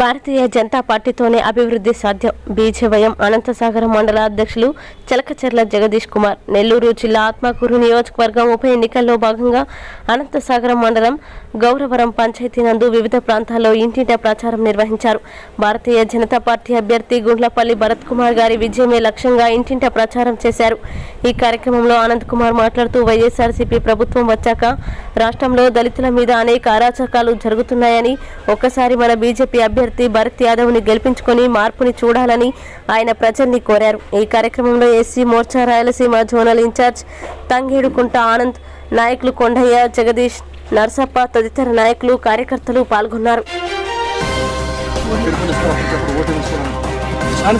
భారతీయ జనతా పార్టీతోనే అభివృద్ధి సాధ్యం. బీజేవయం అనంతసాగరం మండల అధ్యక్షులు చలకచర్ల జగదీష్ కుమార్. నెల్లూరు జిల్లా ఆత్మకూరు నియోజకవర్గం ఉప ఎన్నికల్లో భాగంగా అనంతసాగరం మండలం గౌరవరం పంచాయతీ నందు వివిధ ప్రాంతాల్లో ఇంటింటా ప్రచారం నిర్వహించారు. భారతీయ జనతా పార్టీ అభ్యర్థి గుండ్లపల్లి భరత్ కుమార్ గారి విజయమే లక్ష్యంగా ఇంటింటా ప్రచారం చేశారు. ఈ కార్యక్రమంలో అనంత్ కుమార్ మాట్లాడుతూ వైఎస్ఆర్సీపీ ప్రభుత్వం వచ్చాక రాష్ట్రంలో దళితుల మీద అనేక అరాచకాలు జరుగుతున్నాయని ఒక్కసారి మన బీజేపీ అభ్యర్థి భరత్ యాదవ్ని గెలిపించుకొని మార్పుని చూడాలని ఆయన ప్రజల్ని కోరారు. ఈ కార్యక్రమంలో SC Morcha Rayalaseema zonal incharge Tangedukunta Anand నాయకులు కొండయ్య జగదీష్ నర్సప్ప తదితర నాయకులు కార్యకర్తలు పాల్గొన్నారు.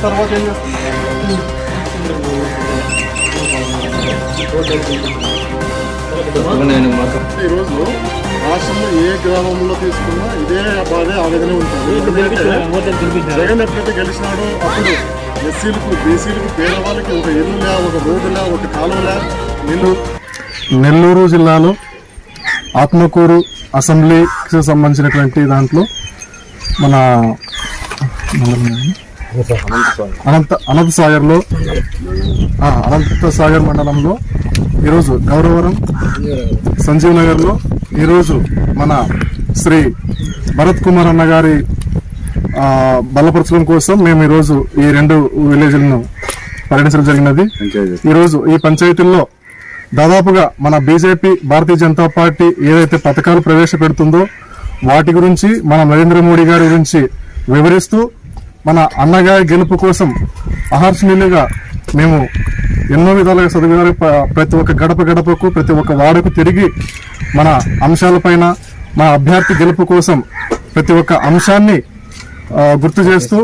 తర్వాత ఈరోజు రాష్ట్రంలో ఏ గ్రామంలో తీసుకున్నా ఇదే బాధే ఆవేదన ఉంటుంది. ఎందుకంటే జగన్ ఎప్పుడైతే గెలిచినాడో అప్పుడు ఎస్సీలకు బీసీలకు పేదవాళ్ళకి ఒక ఇల్లు లే ఒక రోడ్డు లే ఒక కాలువ లే నిల్లు నెల్లూరు జిల్లాలో ఆత్మకూరు అసెంబ్లీకి సంబంధించినటువంటి దాంట్లో మన అనంత అనంత సాగర్లో ఆ, అనంత సాగర్ మండలంలో ఈరోజు గౌరవరం సంజీవ్ నగర్లో ఈరోజు మన శ్రీ భరత్ కుమార్ అన్న గారి బలపరచడం కోసం మేము ఈరోజు ఈ రెండు విలేజ్లను పర్యటించడం జరిగినది. ఈరోజు ఈ పంచాయతీల్లో దాదాపుగా మన బీజేపీ భారతీయ జనతా పార్టీ ఏదైతే పథకాలు ప్రవేశపెడుతుందో వాటి గురించి మన నరేంద్ర మోడీ గారి గురించి వివరిస్తూ మన అన్నగారి గెలుపు కోసం అహర్షణీయులుగా మేము ఎన్నో విధాలుగా చదివారు ప్రతి ఒక్క గడప గడపకు ప్రతి ఒక్క వాడకు తిరిగి మన అంశాలపైన మా అభ్యర్థి గెలుపు కోసం ప్రతి ఒక్క అంశాన్ని గుర్తు చేస్తూ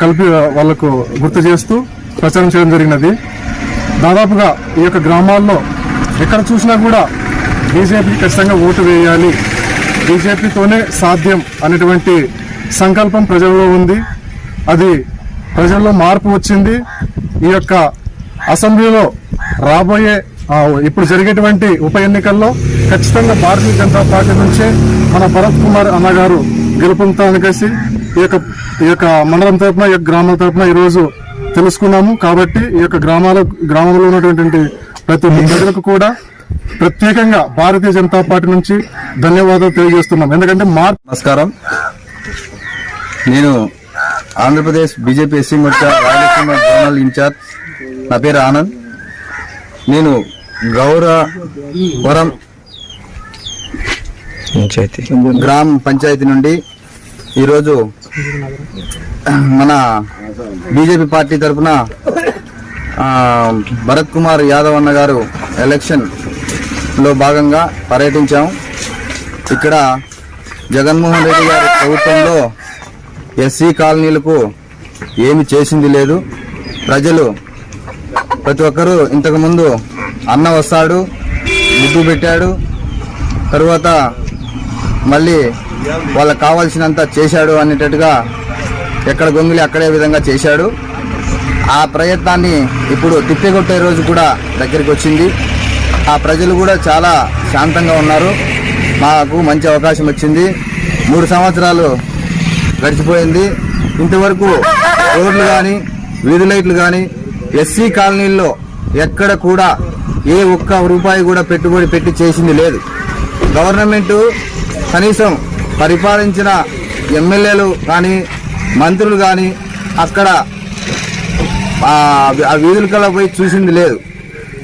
కలిపి వాళ్ళకు గుర్తు చేస్తూ ప్రచారం చేయడం జరిగినది. దాదాపుగా ఈ యొక్క గ్రామాల్లో ఎక్కడ చూసినా కూడా బీజేపీకి ఖచ్చితంగా ఓటు వేయాలి. బీజేపీతోనే సాధ్యం అనేటువంటి సంకల్పం ప్రజల్లో ఉంది. అది ప్రజల్లో మార్పు వచ్చింది. ఈ యొక్క అసెంబ్లీలో రాబోయే ఇప్పుడు జరిగేటువంటి ఉప ఎన్నికల్లో ఖచ్చితంగా భారతీయ జనతా పార్టీ నుంచే మన భరత్ కుమార్ అన్నగారు గెలుపొందుతానికేసి ఈ యొక్క ఈ యొక్క మండలం తరపున ఈ యొక్క గ్రామాల తరపున ఈరోజు తెలుసుకున్నాము. కాబట్టి ఈ యొక్క గ్రామాల గ్రామంలో ఉన్నటువంటి ప్రతి ప్రజలకు కూడా ప్రత్యేకంగా భారతీయ జనతా పార్టీ నుంచి ధన్యవాదాలు తెలియజేస్తున్నాం. ఎందుకంటే మార్పు నమస్కారం. నేను Andhra Pradesh BJP SC Morcha Rayalaseema zonal incharge నా పేరు ఆనంద్. నేను గౌరవరం గ్రామ పంచాయతీ నుండి ఈరోజు మన బీజేపీ పార్టీ తరఫున భరత్ కుమార్ యాదవ్ అన్న గారు ఎలక్షన్లో భాగంగా పర్యటించాము ఇక్కడ జగన్మోహన్ రెడ్డి గారి ప్రభుత్వంలో ఎస్సీ కాలనీలకు ఏమి చేసింది లేదు. ప్రజలు ప్రతి ఒక్కరూ ఇంతకుముందు అన్న వస్తాడు ముద్దు పెట్టాడు తరువాత మళ్ళీ వాళ్ళకి కావాల్సినంత చేశాడు అనేటట్టుగా ఎక్కడ గొంగిలి అక్కడే విధంగా చేశాడు. ఆ ప్రయత్నాన్ని ఇప్పుడు తిప్పికొట్టే రోజు కూడా దగ్గరికి వచ్చింది. ఆ ప్రజలు కూడా చాలా శాంతంగా ఉన్నారు. మాకు మంచి అవకాశం వచ్చింది. మూడు సంవత్సరాలు గడిచిపోయింది. ఇంతవరకు రోడ్లు కానీ వీధి లైట్లు కానీ ఎస్సీ కాలనీల్లో ఎక్కడ కూడా ఏ ఒక్క రూపాయి కూడా పెట్టుబడి పెట్టి చేసింది లేదు. గవర్నమెంట్ కనీసం పరిపాలించిన ఎమ్మెల్యేలు కానీ మంత్రులు కానీ అక్కడ ఆ వీధులకల్లా వీధుల పోయి చూసింది లేదు.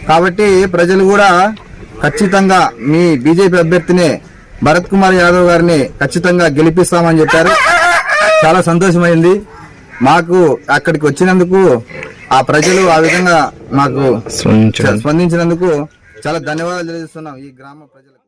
కాబట్టి ప్రజలు కూడా ఖచ్చితంగా మీ బీజేపీ అభ్యర్థిని భరత్ కుమార్ యాదవ్ గారిని ఖచ్చితంగా గెలిపిస్తామని చెప్పారు. చాలా సంతోషమైంది. మాకు అక్కడికి వచ్చినందుకు ఆ ప్రజలు ఆ విధంగా మాకు స్పందించినందుకు చాలా ధన్యవాదాలు తెలియజేస్తున్నాం ఈ గ్రామ ప్రజలకు.